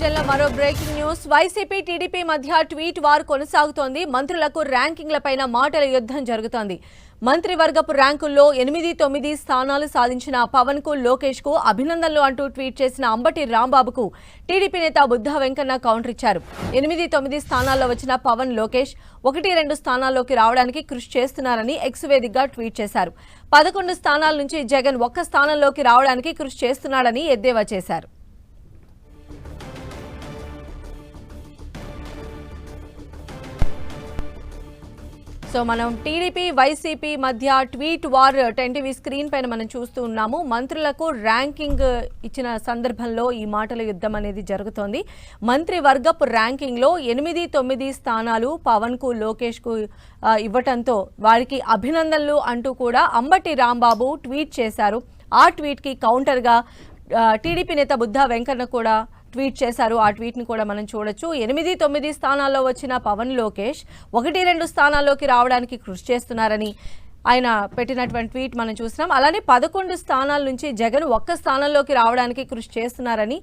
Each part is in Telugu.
బులెటిన్లో మరో బ్రేకింగ్ న్యూస్. వైసీపీ టీడీపీ మధ్య ట్వీట్ వార్ కొనసాగుతోంది. మంత్రులకు ర్యాంకింగ్లపైన మాటల యుద్ధం జరుగుతోంది. మంత్రివర్గపు ర్యాంకుల్లో ఎనిమిది తొమ్మిది స్థానాలు సాధించిన పవన్కు లోకేష్కు అభినందనలు అంటూ ట్వీట్ చేసిన అంబటి రాంబాబుకు టీడీపీ నేత బుద్ధా వెంకన్న కౌంటర్ ఇచ్చారు. ఎనిమిది తొమ్మిది స్థానాల్లో వచ్చిన పవన్ లోకేష్ ఒకటి రెండు స్థానాల్లోకి రావడానికి కృషి చేస్తున్నారని ఎక్స్ వేదికగా ట్వీట్ చేశారు. పదకొండు స్థానాల నుంచి జగన్ ఒక్క స్థానంలోకి రావడానికి కృషి చేస్తున్నాడని ఎద్దేవా చేశారు. సో మనం టీడీపీ వైసీపీ మధ్య tweet war ten TV screen పైన మనం చూస్తూ ఉన్నాము. మంత్రులకు ర్యాంకింగ్ ఇచ్చిన సందర్భంలో ఈ మాటల యుద్ధం అనేది జరుగుతోంది. మంత్రి వర్గపు ర్యాంకింగ్లో ఎనిమిది తొమ్మిది స్థానాలు పవన్కు లోకేష్కు ఇవ్వటంతో వారికి అభినందనలు అంటూ కూడా అంబటి రాంబాబు ట్వీట్ చేశారు. ఆ ట్వీట్కి కౌంటర్గా టీడీపీ నేత బుద్ధా వెంకన్న కూడా ట్వీట్ చేశారు. ఆ ట్వీట్ని కూడా మనం చూడొచ్చు. ఎనిమిది తొమ్మిది స్థానాల్లో వచ్చిన పవన్ లోకేష్ ఒకటి రెండు స్థానాల్లోకి రావడానికి కృషి చేస్తున్నారని ఆయన పెట్టినటువంటి ట్వీట్ మనం చూసినాం అలానే పదకొండు స్థానాల నుంచి జగన్ ఒక్క స్థానంలోకి రావడానికి కృషి చేస్తున్నారని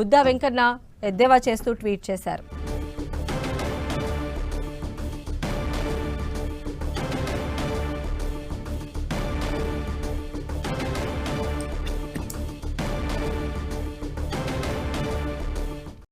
బుద్ధా వెంకన్న ఎద్దేవా చేస్తూ ట్వీట్ చేశారు.